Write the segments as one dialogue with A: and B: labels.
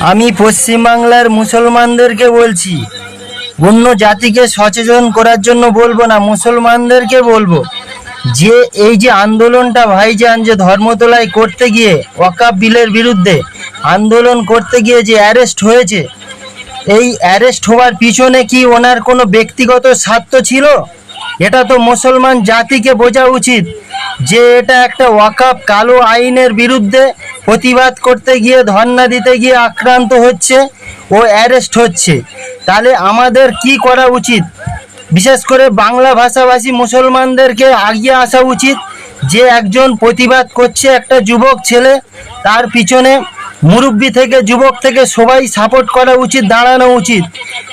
A: আমি পশ্চিমবাংলার মুসলমানদেরকে বলছি, অন্য জাতিকে সচেতন করার জন্য বলব না, মুসলমানদেরকে বলব, যে এই যে আন্দোলনটা ভাইজান যে ধর্মতলায় করতে গিয়ে ওয়াকাব বিলের বিরুদ্ধে আন্দোলন করতে গিয়ে যে অ্যারেস্ট হয়েছে, এই অ্যারেস্ট হওয়ার পিছনে কি ওনার কোনো ব্যক্তিগত স্বার্থ ছিল? এটা তো মুসলমান জাতিকে বোঝা উচিত। যে এটা একটা ওয়াকাপ কালো আইনের বিরুদ্ধে প্রতিবাদ করতে গিয়ে ধর্ণা দিতে গিয়ে আক্রান্ত হচ্ছে ও অ্যারেস্ট হচ্ছে। তাহলে আমাদের কি করা উচিত? বিশেষ করে বাংলা ভাষাভাষী মুসলমানদেরকে আগিয়ে আসা উচিত যে একজন প্রতিবাদ করছে একটা যুবক ছেলে, তার পিছনে মুরব্বী থেকে, যুবক থেকে সবাই সাপোর্ট করা উচিত, দাঁড়ানো উচিত।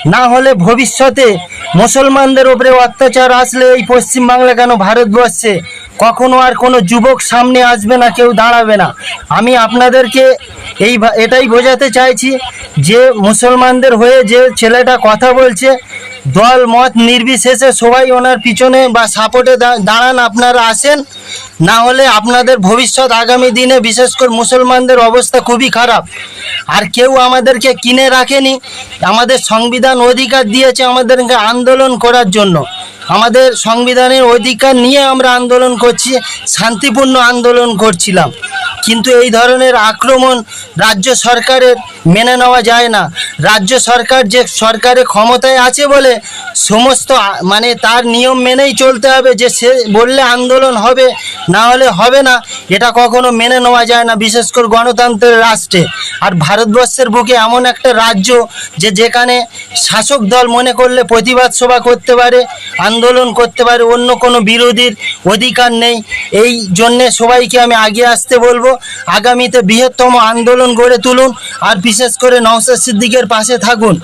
A: না হলে ভবিষ্যতে মুসলমানদের উপরে অত্যাচার আসলে এই পশ্চিমবাংলা কেন ভারতবর্ষে? কখনো আর কোনো যুবক সামনে আসবে না, কেউ দাঁড়াবে না। আমি আপনাদেরকে এই এটাই বোঝাতে চাইছি যে মুসলমানদের হয়ে যে ছেলেটা কথা বলছে দল, মত নির্বিশেষে সবাই ওনার পিছনে বা সাপোর্টে দাঁড়ান, আপনারা আসেন। না হলে আপনাদের ভবিষ্যৎ আগামী দিনে বিশেষ করে মুসলমানদের অবস্থা খুবই খারাপ। আর কেউ আমাদেরকে কিনে রাখেনি। আমাদের সংবিধান অধিকার দিয়েছে আমাদেরকে আন্দোলন করার জন্য। আমাদের সংবিধানের অধিকার নিয়ে আমরা আন্দোলন করছি, শান্তিপূর্ণ আন্দোলন করছিলাম। কিন্তু এই ধরনের আক্রমণ রাজ্য সরকারের মেনে নেওয়া যায় না। রাজ্য সরকার যে সরকারে ক্ষমতায় আছে বলে সমস্ত মানে তার নিয়ম মেনেই চলতে হবে, যে সে বললে আন্দোলন হবে, না হলে হবে না। এটা কখনো মেনে নেওয়া যায় না, বিশেষ করে গণতন্ত্রের রাষ্ট্রে। আর ভারতবর্ষের বুকে এমন একটা রাজ্য যে যেখানে শাসক দল মনে করলে প্রতিবাদ সভা করতে পারে, আন্দোলন করতে পারে, অন্য কোনো বিরোধীর অধিকার নেই। এই জন্যে সবাইকে আমি আগে আসতে বলব, আগামীতে বৃহত্তম আন্দোলন গড়ে তুলুন, আর বিশেষ করে নওসাদ সিদ্দিকের পাশে থাকুন।